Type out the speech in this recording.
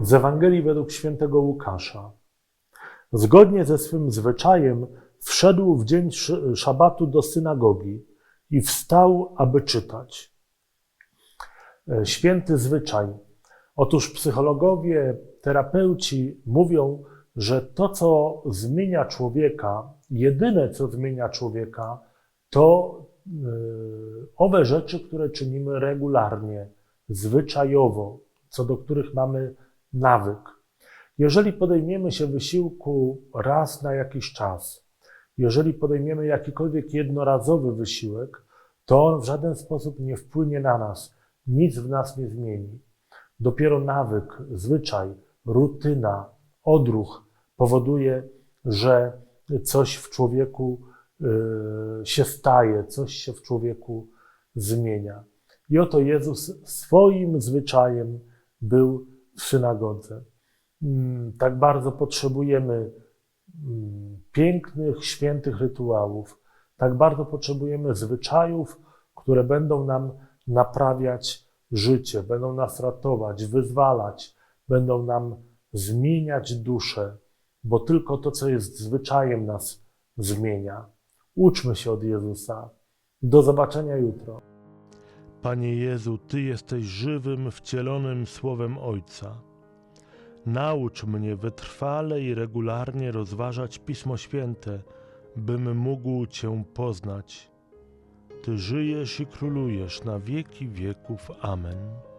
Z Ewangelii według świętego Łukasza. Zgodnie ze swym zwyczajem wszedł w dzień sz- szabatu do synagogi i wstał, aby czytać. E, Święty zwyczaj. Otóż psychologowie, terapeuci mówią, że to, co zmienia człowieka, jedyne, co zmienia człowieka, to e, owe rzeczy, które czynimy regularnie, zwyczajowo, co do których mamy nawyk. Jeżeli podejmiemy się wysiłku raz na jakiś czas, jeżeli podejmiemy jakikolwiek jednorazowy wysiłek, to on w żaden sposób nie wpłynie na nas, nic w nas nie zmieni. Dopiero nawyk, zwyczaj, rutyna, odruch powoduje, że coś w człowieku y, się staje, coś się w człowieku zmienia. I oto Jezus swoim zwyczajem był w synagodze. Mm, Tak bardzo potrzebujemy mm, pięknych, świętych rytuałów, tak bardzo potrzebujemy zwyczajów, które będą nam naprawiać życie, będą nas ratować, wyzwalać, będą nam zmieniać duszę, bo tylko to, co jest zwyczajem, nas zmienia. Uczmy się od Jezusa. Do zobaczenia jutro. Panie Jezu, Ty jesteś żywym, wcielonym Słowem Ojca. Naucz mnie wytrwale i regularnie rozważać Pismo Święte, bym mógł Cię poznać. Ty żyjesz i królujesz na wieki wieków. Amen.